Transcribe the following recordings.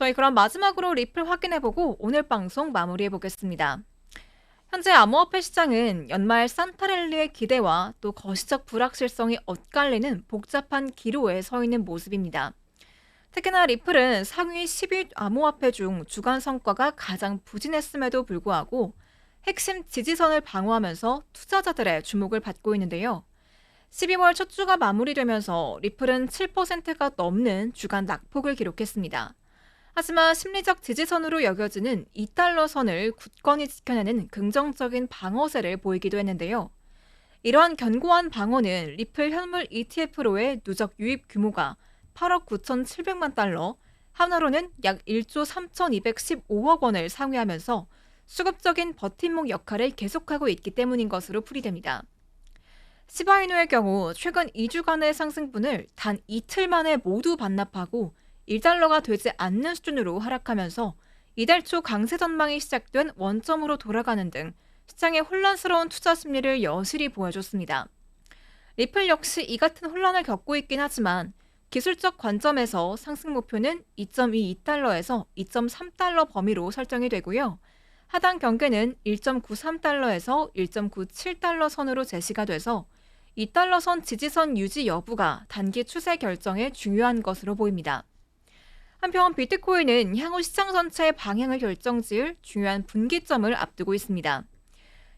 저희 그럼 마지막으로 리플 확인해보고 오늘 방송 마무리해보겠습니다. 현재 암호화폐 시장은 연말 산타랠리의 기대와 또 거시적 불확실성이 엇갈리는 복잡한 기로에 서 있는 모습입니다. 특히나 리플은 상위 10위 암호화폐 중 주간 성과가 가장 부진했음에도 불구하고 핵심 지지선을 방어하면서 투자자들의 주목을 받고 있는데요. 12월 첫 주가 마무리되면서 리플은 7%가 넘는 주간 낙폭을 기록했습니다. 하지만 심리적 지지선으로 여겨지는 2달러 선을 굳건히 지켜내는 긍정적인 방어세를 보이기도 했는데요. 이러한 견고한 방어는 리플 현물 ETF로의 누적 유입 규모가 8억 9,700만 달러, 하나로는 약 1조 3,215억 원을 상회하면서 수급적인 버팀목 역할을 계속하고 있기 때문인 것으로 풀이됩니다. 시바이누의 경우 최근 2주간의 상승분을 단 이틀 만에 모두 반납하고 1달러가 되지 않는 수준으로 하락하면서 이달 초 강세 전망이 시작된 원점으로 돌아가는 등 시장의 혼란스러운 투자 심리를 여실히 보여줬습니다. 리플 역시 이 같은 혼란을 겪고 있긴 하지만 기술적 관점에서 상승 목표는 2.22달러에서 2.3달러 범위로 설정이 되고요. 하단 경계는 1.93달러에서 1.97달러 선으로 제시가 돼서 2달러 선 지지선 유지 여부가 단기 추세 결정에 중요한 것으로 보입니다. 한편 비트코인은 향후 시장 전체의 방향을 결정지을 중요한 분기점을 앞두고 있습니다.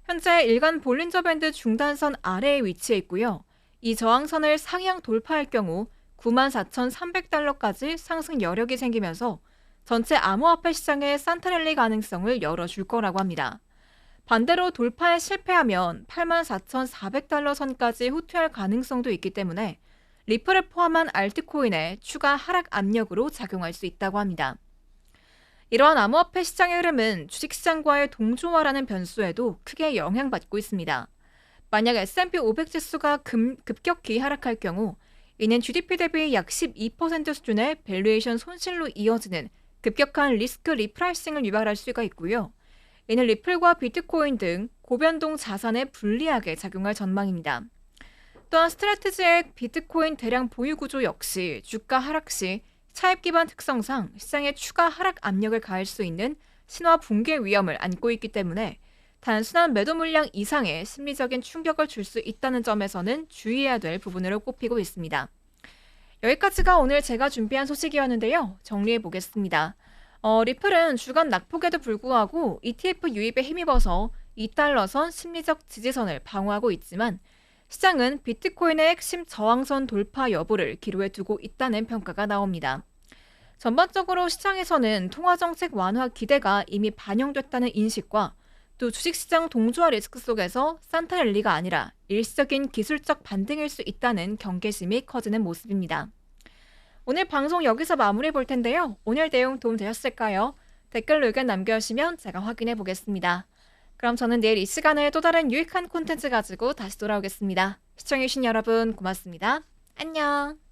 현재 일간 볼린저 밴드 중단선 아래에 위치해 있고요. 이 저항선을 상향 돌파할 경우 94,300달러까지 상승 여력이 생기면서 전체 암호화폐 시장의 산타랠리 가능성을 열어줄 거라고 합니다. 반대로 돌파에 실패하면 84,400달러 선까지 후퇴할 가능성도 있기 때문에 리플을 포함한 알트코인에 추가 하락 압력으로 작용할 수 있다고 합니다. 이러한 암호화폐 시장의 흐름은 주식시장과의 동조화라는 변수에도 크게 영향받고 있습니다. 만약 S&P 500 지수가 금, 급격히 하락할 경우 이는 GDP 대비 약 12% 수준의 밸류에이션 손실로 이어지는 급격한 리스크 리프라이싱을 유발할 수가 있고요. 이는 리플과 비트코인 등 고변동 자산에 불리하게 작용할 전망입니다. 또한 스트레티지의 비트코인 대량 보유 구조 역시 주가 하락 시 차입 기반 특성상 시장에 추가 하락 압력을 가할 수 있는 신화 붕괴 위험을 안고 있기 때문에 단순한 매도 물량 이상의 심리적인 충격을 줄 수 있다는 점에서는 주의해야 될 부분으로 꼽히고 있습니다. 여기까지가 오늘 제가 준비한 소식이었는데요. 정리해 보겠습니다. 어, 리플은 주간 낙폭에도 불구하고 ETF 유입에 힘입어서 2달러 선 심리적 지지선을 방어하고 있지만 시장은 비트코인의 핵심 저항선 돌파 여부를 기로에 두고 있다는 평가가 나옵니다. 전반적으로 시장에서는 통화정책 완화 기대가 이미 반영됐다는 인식과 또 주식시장 동조화 리스크 속에서 산타 랠리가 아니라 일시적인 기술적 반등일 수 있다는 경계심이 커지는 모습입니다. 오늘 방송 여기서 마무리해 볼 텐데요. 오늘 내용 도움 되셨을까요? 댓글로 의견 남겨주시면 제가 확인해 보겠습니다. 그럼 저는 내일 이 시간에 또 다른 유익한 콘텐츠 가지고 다시 돌아오겠습니다. 시청해주신 여러분 고맙습니다. 안녕!